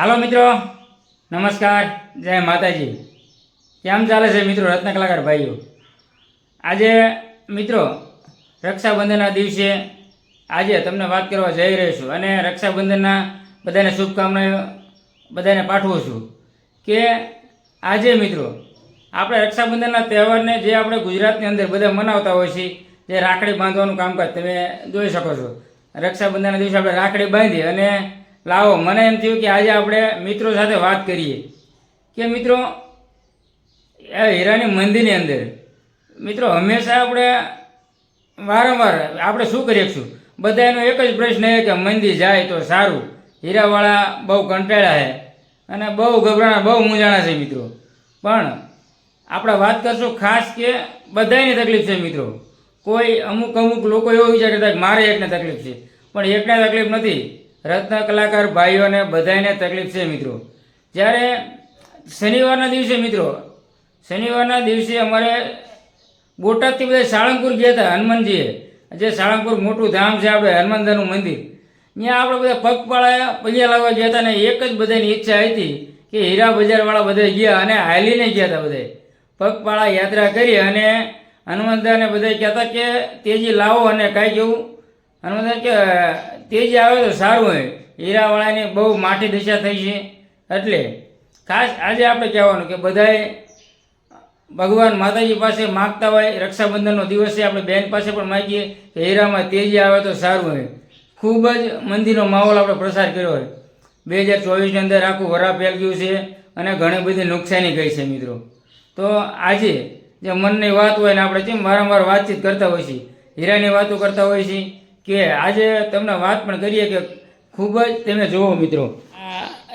હાલો મિત્રો, નમસ્કાર, જય માતાજી. કેમ ચાલે છે મિત્રો રત્ન કલાકાર ભાઈઓ? આજે મિત્રો રક્ષાબંધનના દિવસે આજે તમને વાત કરવા જઈ રહ્યો છું અને રક્ષાબંધનના બધાને શુભકામનાઓ બધાને પાઠવું છું કે આજે મિત્રો આપણે રક્ષાબંધનના તહેવારને જે આપણે ગુજરાતની અંદર બધા મનાવતા હોય છે, જે રાખડી બાંધવાનું કામકાજ તમે જોઈ શકો છો. રક્ષાબંધનના દિવસે આપણે રાખડી બાંધી અને લાવો, મને એમ થયું કે આજે આપણે મિત્રો સાથે વાત કરીએ. કે મિત્રો, આ હીરાની મંદિરની અંદર, મિત્રો, હંમેશા આપણે વારંવાર આપણે શું કરીએ છું બધા એનો એક જ પ્રશ્ન એ કે મંદિર જાય તો સારું. હીરાવાળા બહુ કંટાળ્યા છે અને બહુ ગભરાણા, બહુ મૂંઝાણા છે મિત્રો. પણ આપણે વાત કરશું ખાસ કે બધાની તકલીફ છે મિત્રો. કોઈ અમુક અમુક લોકો એવો વિચાર કરતા કે મારે એકને તકલીફ છે. પણ એકને તકલીફ નથી. રત્ન કલાકાર ભાઈઓને બધાને તકલીફ છે મિત્રો. જ્યારે શનિવારના દિવસે મિત્રો, શનિવારના દિવસે અમારે બોટાદથી બધા સાળંગપુર ગયા હતા, હનુમાનજીએ. જે સાળંગપુર મોટું ધામ છે આપણે હનુમાનદાનું મંદિર. ત્યાં આપણે બધા પગપાળા પૈયા લાવવા ગયા હતા ને એક જ બધાની ઈચ્છા હતી કે હીરા બજારવાળા બધા ગયા અને હાલીને ગયા હતા બધા. પગપાળા યાત્રા કરી અને હનુમાનદાને બધા કહેતા કે તેજી લાવો અને કાંઈ કેવું. હનુમાનદા કે તેજી આવે તો સારું હોય. હીરાવાળાની બહુ માઠી દશા થઈ છે. એટલે ખાસ આજે આપણે કહેવાનું કે બધાએ ભગવાન માતાજી પાસે માગતા હોય, રક્ષાબંધનનો દિવસે આપણે બેન પાસે પણ માગીએ કે હીરામાં તેજી આવે તો સારું હોય. ખૂબ જ મંદિરનો માહોલ આપણે પ્રસાર કર્યો હોય. બે હજાર ચોવીસની અંદર આખું વરા ગયું છે અને ઘણી બધી નુકસાની ગઈ છે મિત્રો. તો આજે જે મનની વાત હોય ને આપણે કેમ વારંવાર વાતચીત કરતા હોય છીએ, હીરાની વાતો કરતા હોય છીએ કે આજે તમને વાત પણ કરીએ કે ખૂબ જ તમે જુઓ મિત્રો.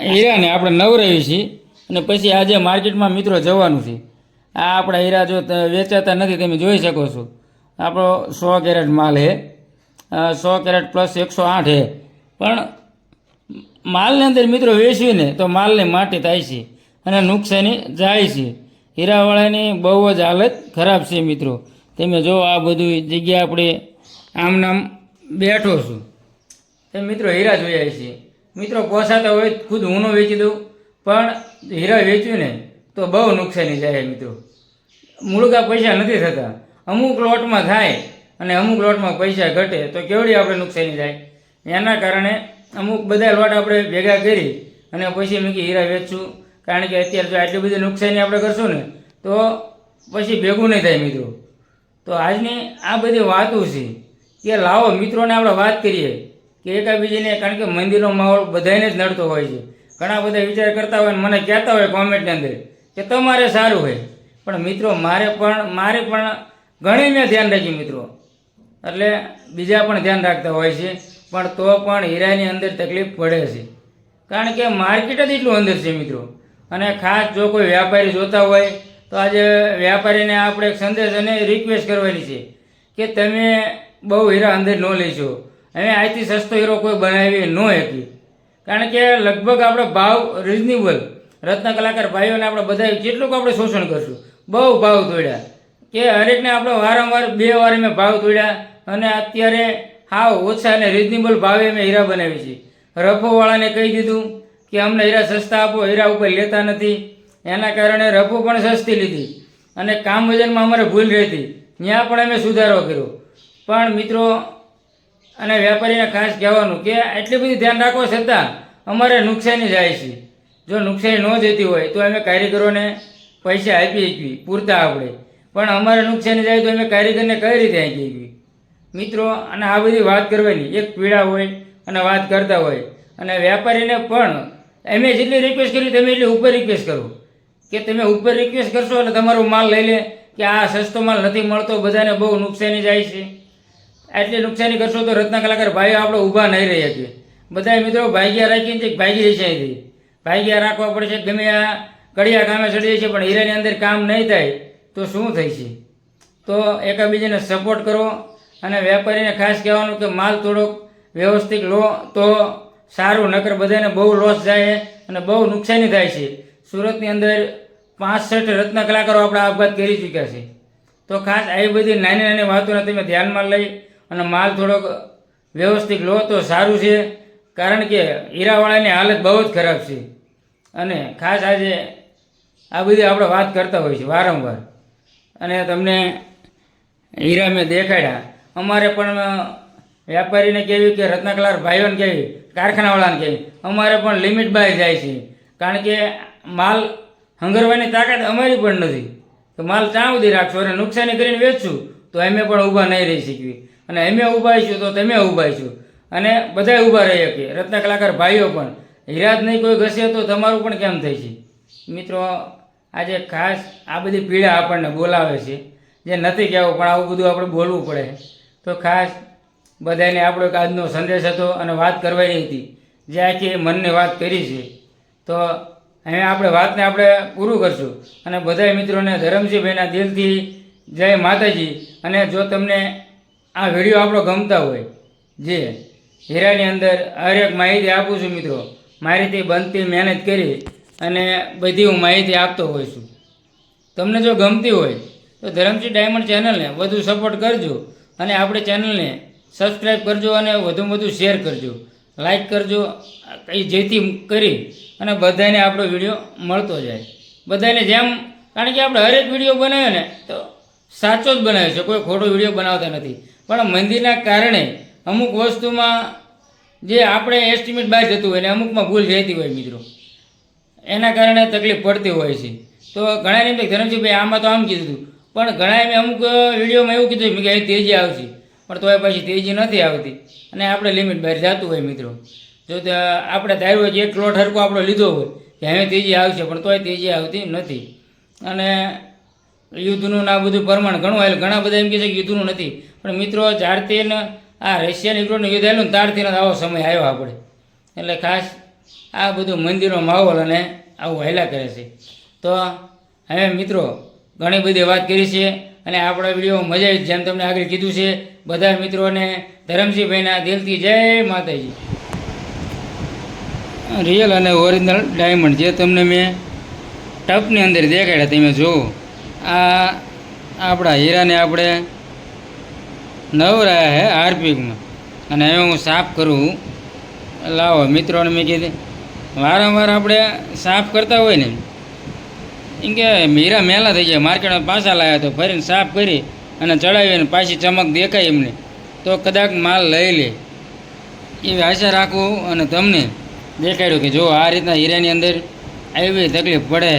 હીરાને આપણે નવરાવી છીએ અને પછી આજે માર્કેટમાં મિત્રો જવાનું છે. આ આપણા હીરા જો વેચાતા નથી તમે જોઈ શકો છો. આપણો સો કેરેટ માલ છે સો કેરેટ પ્લસ એકસો આઠ છે પણ માલની અંદર મિત્રો વેચીને તો માલની માટી થાય છે અને નુકસાની જાય છે. હીરાવાળાની બહુ જ હાલત ખરાબ છે મિત્રો. તમે જો આ બધું જગ્યા આપણે આમ નામ બેઠો છું. તે મિત્રો હીરા જોયા છે. મિત્રો પોસાતા હોય ખુદ હું વેચી દઉં, પણ હીરા વેચ્યું ને તો બહુ નુકસાની જાય મિત્રો. મૂળગા પૈસા નથી થતા. અમુક લોટમાં થાય અને અમુક લોટમાં પૈસા ઘટે તો કેવડી આપણે નુકસાની જાય? એના કારણે અમુક બધા લોટ આપણે ભેગા કરી અને પછી મેં હીરા વેચશું કારણ કે અત્યારે જો આટલી બધી નુકસાની આપણે કરશું ને, તો પછી ભેગું નહીં થાય મિત્રો. તો આજની આ બધી વાતો છે કે લાવો, મિત્રોને આપણે વાત કરીએ. કે એકાબીજીને, કારણ કે મંદિરનો માહોલ બધાને જ નડતો હોય છે. ઘણા બધા વિચાર કરતા હોય મને કહેતા હોય કોમેન્ટની અંદર કે તમારે સારું હોય. પણ મિત્રો, મારે પણ મારે પણ ઘણી મેં ધ્યાન રાખ્યું મિત્રો. એટલે બીજા પણ ધ્યાન રાખતા હોય છે. પણ તો પણ હીરાની અંદર તકલીફ પડે છે. કારણ કે માર્કેટ જ એટલું અંદર છે મિત્રો. અને ખાસ જો કોઈ વ્યાપારી જોતા હોય, તો આજે વ્યાપારીને આપણે એક સંદેશ અને રિક્વેસ્ટ કરવાની છે. કે તમે બહુ હીરા અંદર ન લેજો હવે અહીંથી સસ્તો હીરો કોઈ બનાવી ન શકી કારણ કે લગભગ આપણે ભાવ રિઝનેબલ રત્ન કલાકાર ભાઈઓને આપણે બધા કેટલુંક આપણે શોષણ કરશું. બહુ ભાવ તોડ્યા. કે હરેકને આપણે વારંવાર બે વાર અમે ભાવ તોડ્યા. અને અત્યારે હાવ ઓછા અને રિઝનેબલ ભાવે મેં હીરા બનાવી છે રફોવાળાને કહી દીધું કે અમને હીરા સસ્તા આપો, હીરા ઉપર લેતા નથી. એના કારણે રફો પણ સસ્તી લીધી. અને કામ વજનમાં અમારે ભૂલ રહેતી. ત્યાં પણ અમે સુધારો કર્યો. પણ મિત્રો, અને વેપારીને ખાસ કહેવાનું કે એટલી બધી ધ્યાન રાખવા છતાં અમારે નુકસાની જાય છે. જો નુકસાની ન જતી હોય તો અમે કારીગરોને પૈસા આપી શકીએ, પૂરતા આપણે. પણ અમારે નુકસાની જાય તો અમે કારીગરને કઈ રીતે આપી શકીએ? મિત્રો, અને આ બધી વાત કરવાની એક પીડા હોય અને વાત કરતા હોય. અને વેપારીને પણ અમે જેટલી રિક્વેસ્ટ કરી તમે એટલી ઉપર રિક્વેસ્ટ કરો. કે તમે ઉપર રિક્વેસ્ટ કરશો એટલે તમારો માલ લઈ લે કે આ સસ્તો માલ નથી મળતો, બધાને બહુ નુકસાની જાય છે. આટલી નુકસાની કરશો તો રત્ન કલાકાર ભાઈઓ આપણે ઊભા નહીં રહી શકીએ બધા મિત્રો ભાગ્યા રાખીને છે ભાગી જશે અહીંથી. ભાગ્યા રાખવા પડશે ગમે આ કડિયા કામે ચડી છે પણ હીરાની અંદર કામ નહીં થાય તો શું થઈ છે તો એકાબીજાને સપોર્ટ કરો અને વેપારીને ખાસ કહેવાનું કે માલ થોડોક વ્યવસ્થિત લો તો સારું, નકર બધાને બહુ લોસ જાય અને બહુ નુકસાની થાય છે. સુરતની અંદર પાંસઠ રત્ન કલાકારો આપણે આપઘાત કરી ચૂક્યા છે. તો ખાસ આવી બધી નાની નાની વાતોને તમે ધ્યાનમાં લઈ અને માલ થોડોક વ્યવસ્થિત લો તો સારું છે, કારણ કે હીરાવાળાની હાલત બહુ જ ખરાબ છે. અને ખાસ આજે આ બધી આપણે વાત કરતા હોઈએ છીએ વારંવાર. અને તમને હીરા મેં દેખાડ્યા. અમારે પણ વેપારીને કહેવી કે રત્નકલાર ભાઈઓને કહેવી કારખાનાવાળાને કહેવી અમારે પણ લિમિટ બાય જાય છે. કારણ કે માલ હંગરવાની તાકાત અમારી પણ નથી. તો માલ ત્યાં સુધી રાખશો? અને નુકસાની કરીને વેચશું? તો અમે પણ ઊભા નહીં રહી શકીએ. અને અમે ઊભા છું તો તમે ઊભા છું. અને બધાય ઊભા રહી શકીએ રત્ન કલાકાર ભાઈઓ પણ. હિરાજ નહીં કોઈ ઘસે તો તમારું પણ કેમ થાય છે? મિત્રો, આજે ખાસ આ બધી પીડા આપણને બોલાવે છે. જે નથી કહેવું પણ આવું બધું આપણે બોલવું પડે. તો ખાસ બધાને આપણો એક આજનો સંદેશ હતો અને વાત કરવાની હતી. જે આખી મનની વાત કરી છે. તો હવે આપણે વાતને આપણે પૂરું કરશું. અને બધા મિત્રોને ધરમસિંહભાઈના દિલથી જય માતાજી. અને જો તમને આ વીડિયો આપણો ગમતા હોય. જે હીરાની અંદર હરેક માહિતી આપું છું મિત્રો. મારીથી બનતી, મહેનત કરી અને બધી હું માહિતી આપતો હોઉં છું. તમને જો ગમતી હોય, તો ધરમજી ડાયમંડ ચેનલને વધુ સપોર્ટ કરજો અને આપણી ચેનલને સબસ્ક્રાઈબ કરજો અને વધુમાં વધુ શેર કરજો. લાઈક કરજો કંઈ જેથી કરી અને બધાને આપણો વીડિયો મળતો જાય. બધાને જેમ, કારણ કે આપણે હરેક વીડિયો બનાવ્યો ને, તો સાચો જ બનાવ્યો છે. કોઈ ખોટો વીડિયો બનાવતા નથી. પણ મંદિરના કારણે અમુક વસ્તુમાં જે આપણે એસ્ટિમેટ બહાર જતું હોય ને અમુકમાં ભૂલ રહેતી હોય મિત્રો. એના કારણે તકલીફ પડતી હોય છે. તો ઘણા એમ ધરમજીભાઈ, આમાં તો આમ કીધું હતું પણ ઘણા મેં અમુક વિડીયોમાં એવું કીધું કે અહીં તેજી આવશે. પણ તોય પછી તેજી નથી આવતી. અને આપણે લિમિટ બહાર જતું હોય મિત્રો. જો આપણે ધાર્યું હોય એક લોટ હરકો આપણો લીધો હોય, કે હવે તેજી આવશે. પણ તોય તેજી આવતી નથી. અને યુદ્ધનું આ બધું પ્રમાણ ઘણું આવેલું. ઘણા બધા એમ કહે છે કે યુદ્ધનું નથી. પણ મિત્રો, જ્યારથી ને આ રશિયન યુક્રેનનું યુદ્ધ આવેલું ને ત્યારથી આવો સમય આવ્યો આપણે. એટલે ખાસ આ બધું મંદિરનો માહોલ અને આવું હાલ્યા કરે છે. તો હવે મિત્રો, ઘણી બધી વાત કરી છે અને આપણા વીડિયો મજા આવી જેમ તમને આગળ કીધું છે, બધા મિત્રોને ધરમસિંહભાઈના દિલથી જય માતાજી. રિયલ અને ઓરિજિનલ ડાયમંડ જે તમને મેં ટપની અંદર દેખાડ્યા, તમે જુઓ. આ આપણા હીરાને આપણે નવરાયા હે હાર્પિકમાં અને હવે હું સાફ કરું. લાવો, મિત્રોને મેં કીધું, વારંવાર આપણે સાફ કરતા હોય ને એમ. કે હીરા મેલા થઈ જાય, માર્કેટમાં પાછા લાવ્યા તો ફરીને સાફ કરી અને ચડાવીને પાછી ચમક દેખાય એમને. તો કદાચ માલ લઈ લે. એવી આશા રાખું અને તમને દેખાડ્યું કે જો આ રીતના હીરાની અંદર આવી તકલીફ પડે.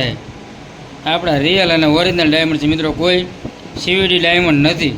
આપણા રિયલ અને ઓરિજિનલ ડાયમંડ છે. મિત્રો કોઈ સીવીડી ડાયમંડ નથી.